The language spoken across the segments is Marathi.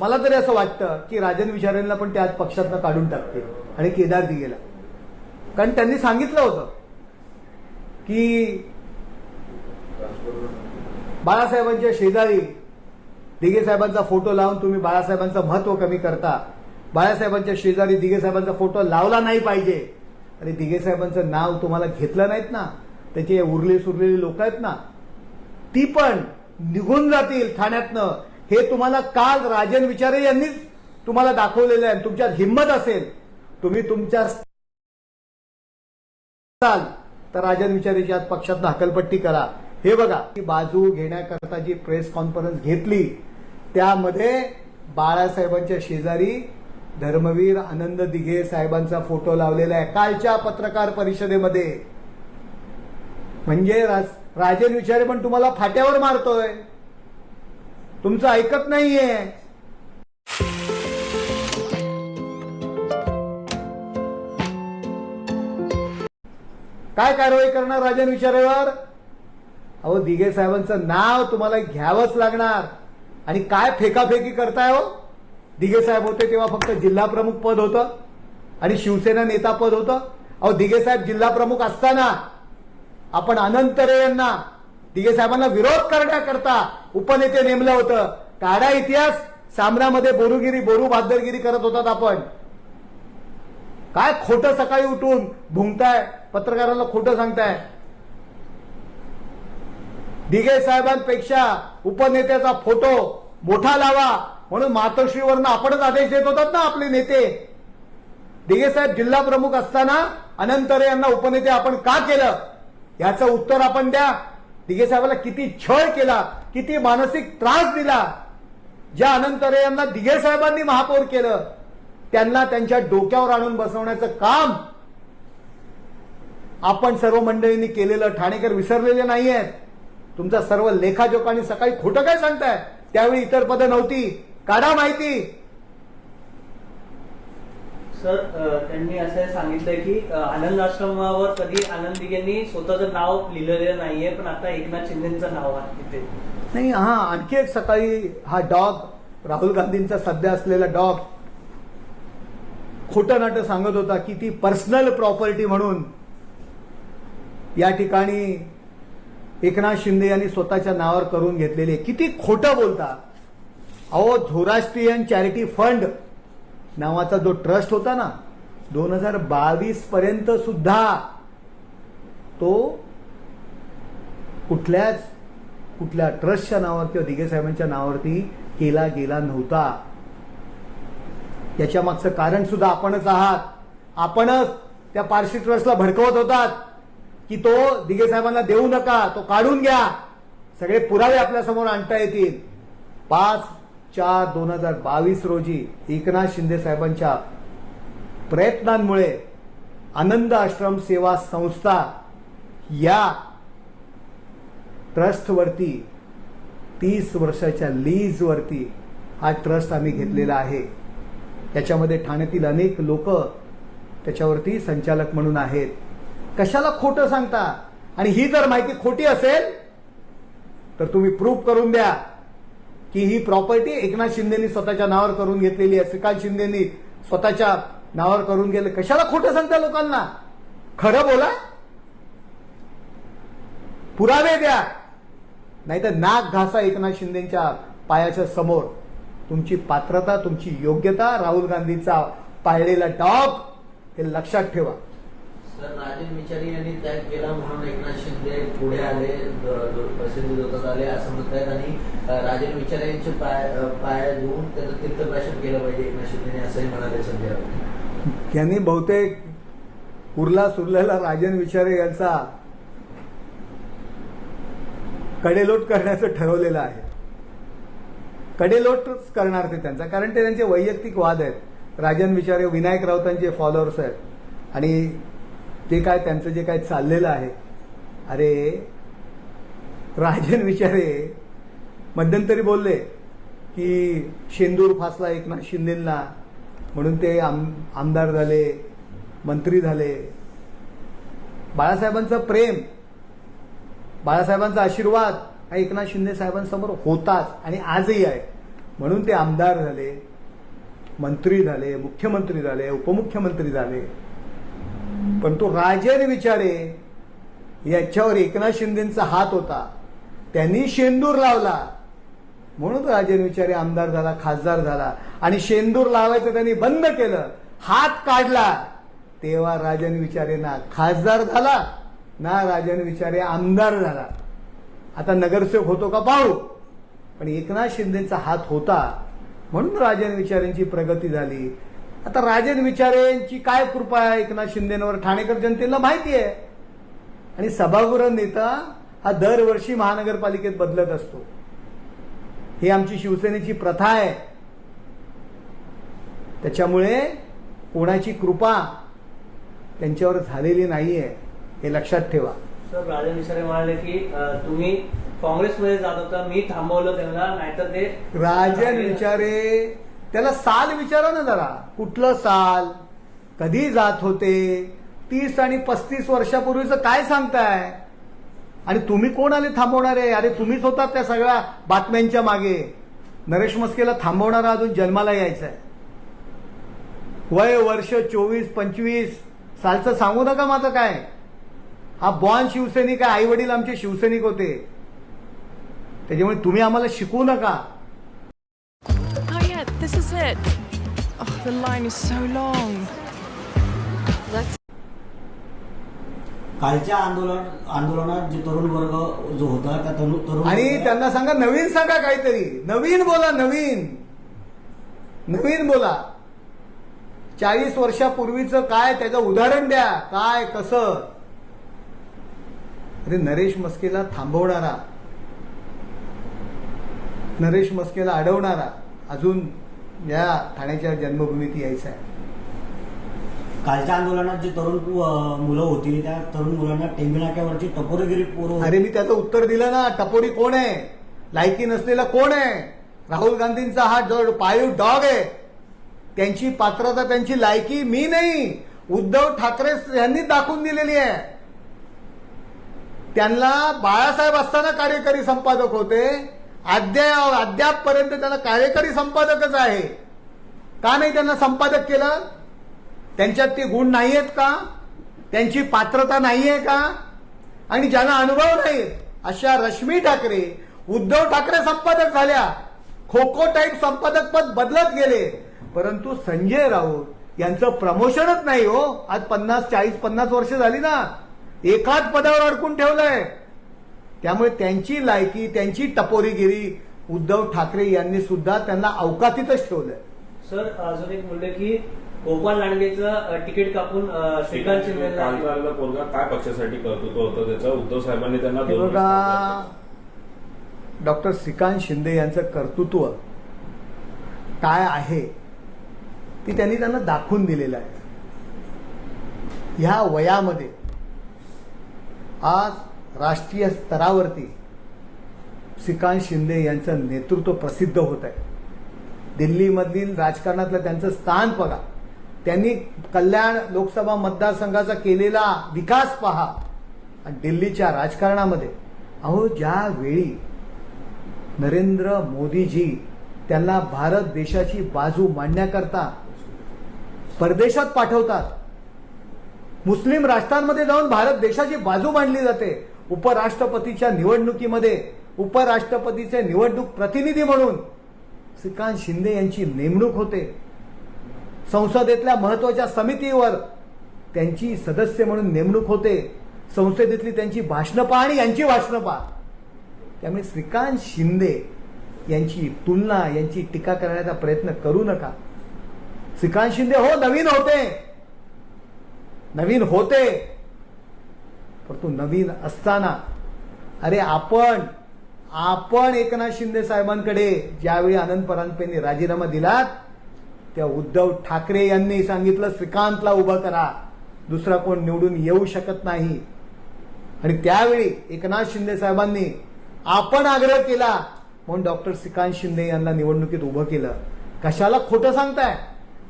मला तरी असं वाटतं की राजन विचारेंना पण ते आज पक्षातनं काढून टाकतील आणि केदार दिगेला कारण त्यांनी सांगितलं होतं की बाळासाहेबांच्या शेजारी दिघे साहेबांचा फोटो लावून तुम्ही बाळासाहेबांचं महत्त्व कमी करता. बाळासाहेबांच्या शेजारी दिघे साहेबांचा फोटो लावला नाही पाहिजे. आणि दिघे साहेबांचं नाव तुम्हाला घेतलं नाहीत ना? त्याचे उरले सुरलेले लोक आहेत ना? ती पण निघून जातील ठाण्यातनं. हे तुम्हाला काल राजन विचारे यांनीच तुम्हाला दाखवलेलं आहे. तुमच्यात हिंमत असेल तुम्ही तुमच्या तर राजन विचारेची आज पक्षात हकलपट्टी करा. हे बघा ही बाजू घेण्याकरता जी प्रेस कॉन्फरन्स घेतली त्यामध्ये बाळासाहेबांच्या शेजारी धर्मवीर आनंद दिघे साहेबांचा फोटो लावलेला आहे. कालच्या पत्रकार परिषदेमध्ये. म्हणजे राज- राजन विचारे पण तुम्हाला फाट्यावर मारतोय. तुमचं ऐकत नाहीये. काय कारवाई करणार राजन विचारेवर? अहो दिघे साहेबांचं नाव तुम्हाला घ्यावंच लागणार. आणि काय फेकाफेकी करताय हो? दिघे साहेब होते तेव्हा फक्त जिल्हा प्रमुख पद होतं. आणि शिवसेना नेता पद होतं. अहो दिघे साहेब जिल्हा प्रमुख असताना आपण अनंतरे यांना दिघे साहेबांना विरोध करण्याकरता उपनेते नेमलं होतं. काढा इतिहास. सामन्यामध्ये बोरुगिरी बोरू बहादरगिरी करत होतात आपण. काय खोटं सकाळी उठून भुंकताय पत्रकारांना खोटं सांगताय? दिघे साहेबांपेक्षा उपनेत्याचा फोटो मोठा लावा. म्हणून मातोश्रीवरनं आपणच आदेश देत होतात ना आपले नेते. दिघे साहेब जिल्हा प्रमुख असताना अनंतरे यांना उपनेते आपण का केलं? याचं उत्तर आपण द्या. दिघे साहेबाला किती छळ केला किती मानसिक त्रास दिला. ज्या अनंतरे यांना दिघे साहेबांनी महापौर केलं त्यांना त्यांच्या डोक्यावर आणून बसवण्याचं काम आपण सर्व मंडळींनी केलेलं ठाणेकर विसरलेले नाही आहेत तुमचा सर्व लेखाजोखांनी सकाळी खोटं काय सांगताय? त्यावेळी इतर पदं नव्हती. काढा माहिती. सर त्यांनी असं सांगितलंय की आनंद आश्रमावर कधी आनंद दिघेंनी स्वतःचं नाव लिहिलेलं नाहीये पण आता एकनाथ शिंदेचं नाव आहे तिथे. नाही हा आणखी एक सकाळी हा डॉग राहुल गांधींचा सध्या असलेला डॉग खोटं नाटं सांगत होता की ती पर्सनल प्रॉपर्टी म्हणून या ठिकाणी एकनाथ शिंदे यांनी स्वतःच्या नावावर करून घेतलेले किती खोटं बोलता. अहो झोराष्ट्रीयन चॅरिटी फंड नावाचा जो ट्रस्ट होता ना दोन हजार बावीस पर्यंत सुद्धा तो कुठल्याच कुठल्या ट्रस्टच्या नावावर किंवा दिघे साहेबांच्या नावावरती केला गेला नव्हता. याच्या मागचं कारण सुद्धा आपणच आहात. आपणच त्या पारशी ट्रस्टला भडकवत होतात की तो दिघे साहेबांना देऊ नका तो काढून घ्या. सगळे पुरावे आपल्यासमोर आणता येतील. पाच चार दोन हजार बावीस रोजी एकनाथ शिंदे साहेबांच्या प्रयत्नांमुळे आनंद आश्रम सेवा संस्था या ट्रस्टवरती तीस वर्षाच्या लीजवरती हा ट्रस्ट आम्ही घेतलेला आहे. त्याच्यामध्ये ठाण्यातील अनेक लोक त्याच्यावरती संचालक म्हणून आहेत. कशाला खोटं सांगता? आणि ही जर माहिती खोटी असेल तर तुम्ही प्रूफ करून द्या. की ही प्रॉपर्टी एकनाथ शिंदेनी स्वतःच्या नावावर करून घेतलेली आहे. श्रीकांत शिंदेनी स्वतःच्या नावावर करून गेले कशाला खोटं सांगता लोकांना? खरं बोला. पुरावे द्या. नाहीतर नाक घासा एकनाथ शिंदेच्या पायाच्या समोर. तुमची पात्रता तुमची योग्यता राहुल गांधीचा पाळलेला डॉग हे लक्षात ठेवा. सर राजन विचारी यांनी त्याग केला म्हणून एकनाथ शिंदे पुढे आले प्रसिद्ध द- प्रसिद्धी दोतात आले असं म्हणतायत. आणि राजन विचारे यांचे पाय पाय धुवून त्याचं तीर्थदर्शन केलं पाहिजे एकनाथ शिंदेने असंही म्हणाले संजय राऊत. यांनी बहुतेक उरला सुरलेला राजन विचारे यांचा कडेलोट करण्याचं ठरवलेलं आहे. कडेलोटच करणार ते त्यांचा कारण ते त्यांचे वैयक्तिक वाद आहेत. राजन विचारे विनायक राऊतांचे फॉलोअर्स आहेत. आणि ते काय त्यांचं जे काय चाललेलं आहे? अरे राजन विचारे मध्यंतरी बोलले की शेंदूर फासला एकनाथ शिंदेंना. म्हणून ते आम आमदार झाले मंत्री झाले. बाळासाहेबांचं प्रेम बाळासाहेबांचा आशीर्वाद हा एकनाथ शिंदे साहेबांसमोर होताच आणि आजही आहे. म्हणून ते आमदार झाले मंत्री झाले मुख्यमंत्री झाले उपमुख्यमंत्री झाले. पण तो राजेर विचारे याच्यावर एकनाथ शिंदेचा हात होता. त्यांनी शेंदूर लावला. म्हणून राजेन विचारे आमदार झाला खासदार झाला. आणि शेंदूर लावायचं त्यांनी बंद केलं. हात काढला. तेव्हा राजन विचारे ना खासदार झाला ना राजन विचारे आमदार झाला. आता नगरसेवक होतो का पाहू पण एकनाथ शिंदेचा हात होता. म्हणून राजन विचारेंची प्रगती झाली. आता राजन विचारेंची काय कृपा आहे एकनाथ शिंदेवर? ठाणेकर जनतेला माहिती आहे. आणि सभागृह नेता हा दरवर्षी महानगरपालिकेत बदलत असतो. ही आमची शिवसेनेची प्रथा आहे. त्याच्यामुळे कोणाची कृपा त्यांच्यावर झालेली नाहीये हे लक्षात ठेवा. सर राजन विचारे म्हणाले की तुम्ही काँग्रेसमध्ये जात होता मी थांबवलं त्यांना नाहीतर ते राजन विचारे त्याला साल विचारा ना जरा. कुठलं साल? कधी जात होते? तीस आणि पस्तीस वर्षापूर्वीचं काय सांगताय? आणि तुम्ही कोण आले थांबवणारे अरे तुम्हीच होतात त्या सगळ्या बातम्यांच्या मागे. नरेश मस्केला थांबवणारा अजून जन्माला यायचा आहे वय वर्ष चोवीस पंचवीस. सालचं सांगू नका माझं काय. हा बॉन शिवसैनिक आहे आई वडील आमचे शिवसैनिक होते. त्याच्यामुळे तुम्ही आम्हाला शिकवू नका. It. Oh, the line is so long. Let's कालच्या आंदोलन आंदोलनात जे तरुण वर्ग जो होता त्या तरुण तरुण आणि त्यांना सांगा नवीन सांगा काहीतरी. नवीन बोला नवीन. नवीन बोला. चाळीस वर्षापूर्वीचं काय त्याचं उदाहरण द्या. काय कसं? अरे नरेश मस्केला थांबवणारा. नरेश मस्केला अडवणारा. अजून या ठाण्याच्या जन्मभूमीत यायचा आहे. कालच्या आंदोलनात जी तरुण मुलं होती त्या तरुण मुलांना टेंबिनाक्यावरची टपोरगिरी पोरं अरे मी त्याचं उत्तर दिलं ना टपोरी कोण आहे? लायकी नसलेला कोण आहे? राहुल गांधींचा हा डॉ- पाळीव डॉग आहे त्यांची पात्रता त्यांची लायकी मी नाही. उद्धव ठाकरे यांनी दाखवून दिलेली आहे. त्यांना बाळासाहेब असताना कार्यकारी संपादक होते. अद्याप अद्यापपर्यंत त्याला कार्यकारी संपादकच आहे. का नाही त्यांना संपादक केलं? त्यांच्यात ते गुण नाही आहेत का? त्यांची पात्रता नाही आहे का? आणि ज्यांना अनुभव नाही अशा रश्मी ठाकरे उद्धव ठाकरे संपादक झाल्या. खो खो टाईप संपादक पद बदलत गेले. परंतु संजय राऊत यांचं प्रमोशनच नाही हो. आज पन्नास चाळीस पन्नास वर्ष झाली ना. एकाच पदावर अडकून ठेवलंय. त्यामुळे त्यांची लायकी त्यांची टपोरीगिरी उद्धव ठाकरे यांनी सुद्धा त्यांना अवकातीतच ठेवलंय. सर अजून एक म्हणलं की गोपाल लांडगेचं तिकीट कापून श्रीकांत शिंदे पोरगा काय पक्षासाठी कर्तृत्व होतं त्याचं? उद्धव साहेबांनी त्यांना डॉक्टर श्रीकांत शिंदे यांचं कर्तृत्व काय आहे ती त्यांनी त्यांना दाखवून दिलेलं आहे. ह्या वयामध्ये आज राष्ट्रीय स्तरावरती श्रीकांत शिंदे यांचं नेतृत्व प्रसिद्ध होत आहे. दिल्लीमधील राजकारणातलं त्यांचं स्थान बघा. त्यांनी कल्याण लोकसभा मतदारसंघाचा केलेला विकास पहा आणि दिल्लीच्या राजकारणामध्ये. अहो ज्या वेळी नरेंद्र मोदीजी त्यांना भारत देशाची बाजू मांडण्याकरता परदेशात पाठवतात मुस्लिम राष्ट्रांमध्ये जाऊन भारत देशाची बाजू मांडली जाते उपराष्ट्रपतीच्या निवडणुकीमध्ये उपराष्ट्रपतीचे निवडणूक प्रतिनिधी म्हणून श्रीकांत शिंदे यांची नेमणूक होते. संसदेतल्या महत्त्वाच्या समितीवर त्यांची सदस्य म्हणून नेमणूक होते. संसदेतली त्यांची भाषणं पहा आणि यांची भाषणं पहा त्यामुळे श्रीकांत शिंदे यांची तुलना यांची टीका करण्याचा प्रयत्न करू नका. श्रीकांत शिंदे हो नवीन होते. नवीन होते. परंतु नवीन असताना अरे आपण आपण एकनाथ शिंदे साहेबांकडे ज्यावेळी आनंद परांजपेंनी राजीनामा दिलात त्या उद्धव ठाकरे यांनी सांगितलं श्रीकांतला उभं करा दुसरा कोण निवडून येऊ शकत नाही. आणि त्यावेळी एकनाथ शिंदे साहेबांनी आपण आग्रह केला. म्हणून डॉक्टर श्रीकांत शिंदे यांना निवडणुकीत उभं केलं. कशाला खोटं सांगताय?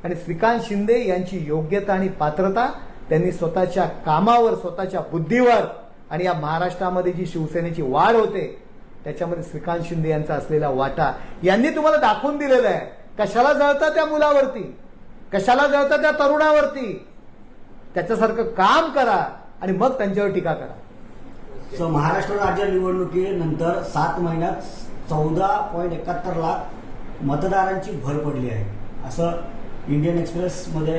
आणि श्रीकांत शिंदे यांची योग्यता आणि पात्रता त्यांनी स्वतःच्या कामावर स्वतःच्या बुद्धीवर आणि या महाराष्ट्रामध्ये जी शिवसेनेची वाढ होते त्याच्यामध्ये श्रीकांत शिंदे यांचा असलेला वाटा यांनी तुम्हाला दाखवून दिलेला आहे. कशाला जळता त्या मुलावरती? कशाला जळता त्या तरुणावरती? त्याच्यासारखं काम करा आणि मग त्यांच्यावर टीका करा. सो महाराष्ट्र राज्य निवडणुकीनंतर सात महिन्यात चौदा पॉईंट एकाहत्तर लाख मतदारांची भर पडली आहे. असं इंडियन एक्सप्रेस मध्ये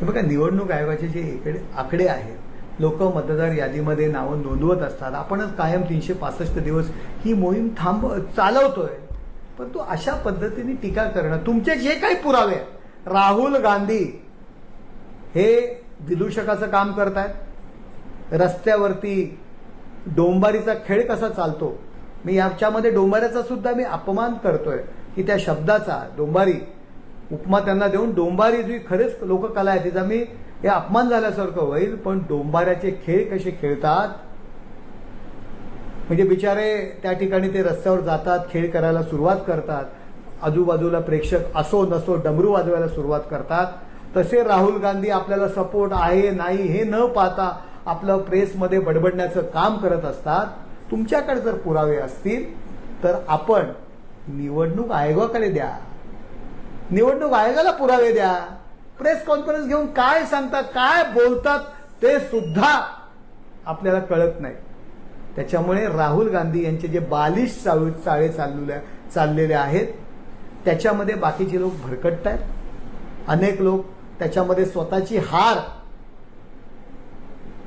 हे बघा निवडणूक आयोगाचे जे इकडे आकडे आहेत लोक मतदार यादीमध्ये नावं नोंदवत असतात. आपणच कायम तीनशे पासष्ट दिवस ही मोहीम थांब चालवतोय. पण तो अशा पद्धतीने टीका करणं तुमचे जे काही पुरावे आहेत राहुल गांधी हे विदूषकाचं काम करतायत. रस्त्यावरती डोंबारीचा खेळ कसा चालतो? मी याच्यामध्ये डोंबाऱ्याचा सुद्धा मी अपमान करतोय की त्या शब्दाचा डोंबारी उपमा त्यांना देऊन डोंबारी जी खरेच लोककला आहे तिचा मी हे अपमान झाल्यासारखं होईल पण डोंबाऱ्याचे खेळ कसे खेळतात? म्हणजे बिचारे त्या ठिकाणी ते रस्त्यावर जातात खेळ करायला सुरुवात करतात. आजूबाजूला प्रेक्षक असो नसो डमरू वाजवायला सुरुवात करतात. तसे राहुल गांधी आपल्याला सपोर्ट आहे नाही हे न पाहता आपलं प्रेसमध्ये बडबडण्याचं काम करत असतात. तुमच्याकडे जर पुरावे असतील तर आपण निवडणूक आयोगाकडे द्या. निवडणूक आयोगाला पुरावे द्या. प्रेस कॉन्फरन्स घेऊन काय सांगतात काय बोलतात ते सुद्धा आपल्याला कळत नाही. त्याच्यामुळे राहुल गांधी यांचे जे बालिश चाळू चाळे चाललेल्या चाललेले आहेत त्याच्यामध्ये बाकीचे लोक भरकटत आहेत अनेक लोक त्याच्यामध्ये स्वतःची हार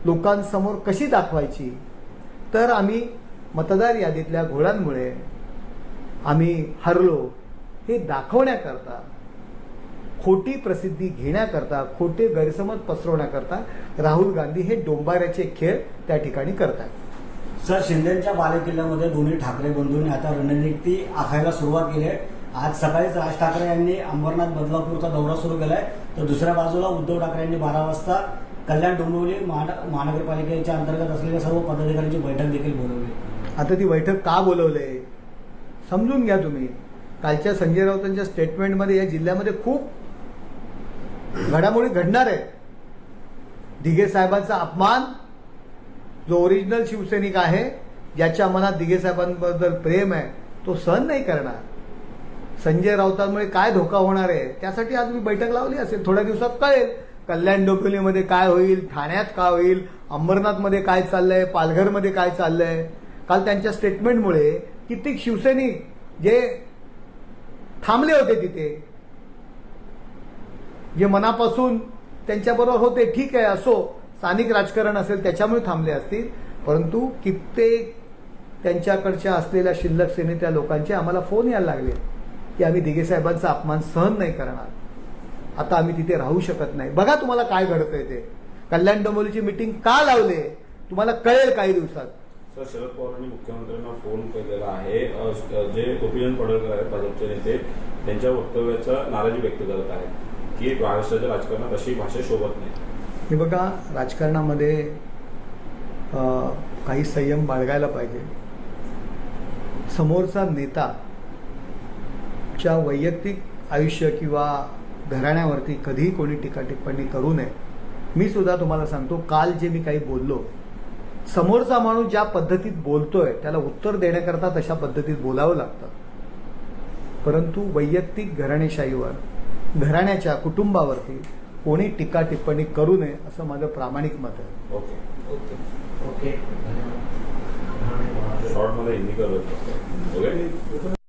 लोकांसमोर कशी दाखवायची? तर आम्ही मतदार यादीतल्या घोळांमुळे आम्ही हरलो. हे दाखवण्याकरता खोटी प्रसिद्धी घेण्याकरता खोटे गैरसमज पसरवण्याकरता राहुल गांधी हे डोंबाऱ्याचे खेळ त्या ठिकाणी करतात. सर शिंदेच्या बालेकिल्ल्यामध्ये दोन्ही ठाकरे बंधूंनी आता रणनीती आखायला सुरुवात केली आहे. आज सकाळीच राज ठाकरे यांनी अंबरनाथ बदलापूरचा दौरा सुरू केलाय तर दुसऱ्या बाजूला उद्धव ठाकरे यांनी बारा वाजता कल्याण डोंबिवली महान- महानगरपालिकेच्या अंतर्गत असलेल्या सर्व पदाधिकाऱ्यांची बैठक देखील बोलवली. आता ती बैठक का बोलवले समजून घ्या तुम्ही. कालच्या संजय राऊतांच्या स्टेटमेंटमध्ये या जिल्ह्यामध्ये खूप घडामोडी घडणार आहेत दिघे साहेबांचा अपमान जो ओरिजिनल शिवसैनिक आहे ज्याच्या मनात दिघे साहेबांबद्दल प्रेम आहे तो सहन नाही करणार. संजय राऊतांमुळे काय धोका होणार आहे त्यासाठी आज मी बैठक लावली असेल. थोड्या दिवसात कळेल कल्याण डोंबिवलीमध्ये काय होईल ठाण्यात काय होईल अंबरनाथमध्ये काय चाललंय पालघरमध्ये काय चाललंय. काल त्यांच्या स्टेटमेंटमुळे कित्येक शिवसैनिक जे थांबले होते तिथे. जे मनापासून त्यांच्याबरोबर होते ठीक आहे असो. स्थानिक राजकारण असेल त्याच्यामुळे थांबले असतील. परंतु कित्येक त्यांच्याकडच्या असलेल्या शिल्लक सेने त्या लोकांचे आम्हाला फोन यायला लागले की आम्ही दिघे साहेबांचा अपमान सहन नाही करणार. आता आम्ही तिथे राहू शकत नाही. बघा तुम्हाला काय घडतंय ते. कल्याण डोंबोलीची मिटिंग का लावले? तुम्हाला कळेल काही दिवसात. सर शरद पवारांनी मुख्यमंत्र्यांना फोन केलेला आहे. जे गोपीचंद पडळकर आहेत भाजपचे नेते त्यांच्या वक्तव्याचा नाराजी व्यक्त करत आहेत की महाराष्ट्राच्या राजकारणात अशी भाषा शोभत नाही. हे बघा राजकारणामध्ये काही संयम बाळगायला पाहिजे. समोरचा नेता च्या वैयक्तिक आयुष्य किंवा घराण्यावरती कधीही कोणी टीका टिप्पणी करू नये. मी सुद्धा तुम्हाला सांगतो काल जे मी काही बोललो समोरचा माणूस ज्या पद्धतीत बोलतोय त्याला उत्तर देण्याकरता तशा पद्धतीत बोलावं लागतं. परंतु वैयक्तिक घराणेशाहीवर घराण्याच्या कुटुंबावरती कोणी टीका टिप्पणी करू नये असं माझं प्रामाणिक मत आहे. ओके. ओके. हिंदी ओके